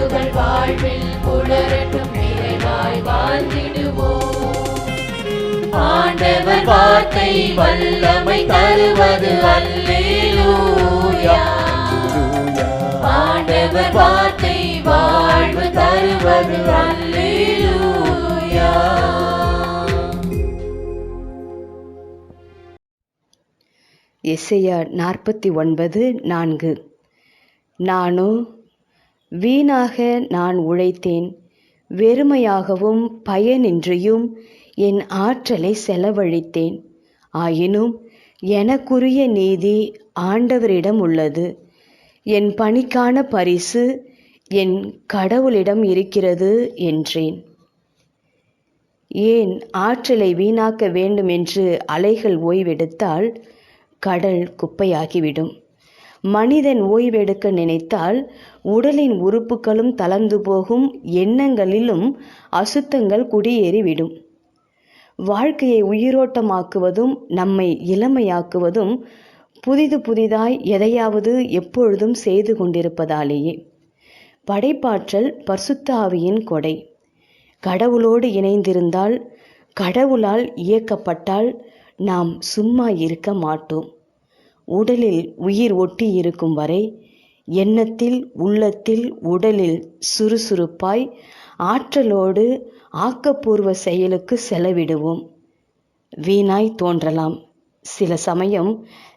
உணர்வுகள் வாழ்வில் புலரட்டும் நிறைவாய் வாழ்ந்திடுவோம். ஆண்டவர் வார்த்தை வல்லமை தருவது அல்லேலூயா. ஆண்டவர் வார்த்தை வாழ்வு தருவது அல்லேலூயா. எஸ்ஐயா நாற்பத்தி ஒன்பது நான்கு. நானும் வீணாக நான் உழைத்தேன். வெறுமையாகவும் பயனின்றியும் என் ஆற்றலை செலவழித்தேன். ஆயினும் எனக்குரிய நீதி ஆண்டவரிடம் உள்ளது. என் பணிக்கான பரிசு என் கடவுளிடம் இருக்கிறது என்றேன். ஏன் ஆற்றலை வீணாக்க வேண்டும் என்று அலைகள் ஓய்வெடுத்தால் கடல் குப்பையாகிவிடும். மனிதன் ஓய்வெடுக்க நினைத்தால் உடலின் உறுப்புகளும் தளர்ந்து போகும் எண்ணங்களிலும் அசுத்தங்கள் குடியேறிவிடும். வாழ்க்கையை உயிரோட்டமாக்குவதும் நம்மை இளமையாக்குவதும் புதிது புதிதாய் எதையாவது எப்பொழுதும் செய்து கொண்டிருப்பதாலேயே. படைப்பாற்றல் பர்சுத்தாவியின் கொடை. கடவுளோடு இணைந்திருந்தால் கடவுளால் இயக்கப்பட்டால் நாம் சும்மா இருக்க மாட்டோம். உடலில் உயிர் ஒட்டி இருக்கும் வரை எண்ணத்தில் உள்ளத்தில் உடலில் சுறுசுறுப்பாய் ஆற்றலோடு ஆக்கப்பூர்வ செயலுக்கு செலவிடுவோம். வீணாய் தோன்றலாம். சில சமயம்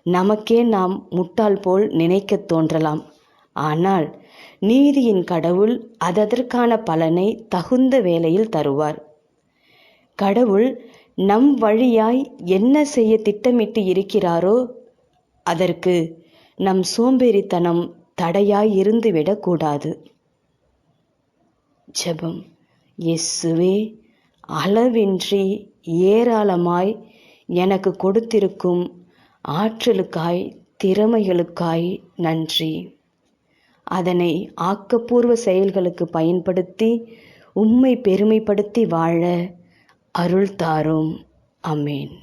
நமக்கே நாம் முட்டாள் போல் நினைக்கத் தோன்றலாம். ஆனால் நீதியின் கடவுள் அதற்கான பலனை தகுந்த வேளையில் தருவார். கடவுள் நம் வழியாய் என்ன செய்ய திட்டமிட்டு இருக்கிறாரோ அதற்கு நம் சோம்பேறித்தனம் தடையாய் இருந்துவிடக்கூடாது. ஜபம். ஜெபம் இயேசுவே அளவின்றி ஏராளமாய் எனக்கு கொடுத்திருக்கும் ஆற்றலுக்காய் திறமைகளுக்காய் நன்றி. அதனை ஆக்கப்பூர்வ செயல்களுக்கு பயன்படுத்தி உம்மை பெருமைப்படுத்தி வாழ அருள் தாரும் அமேன்.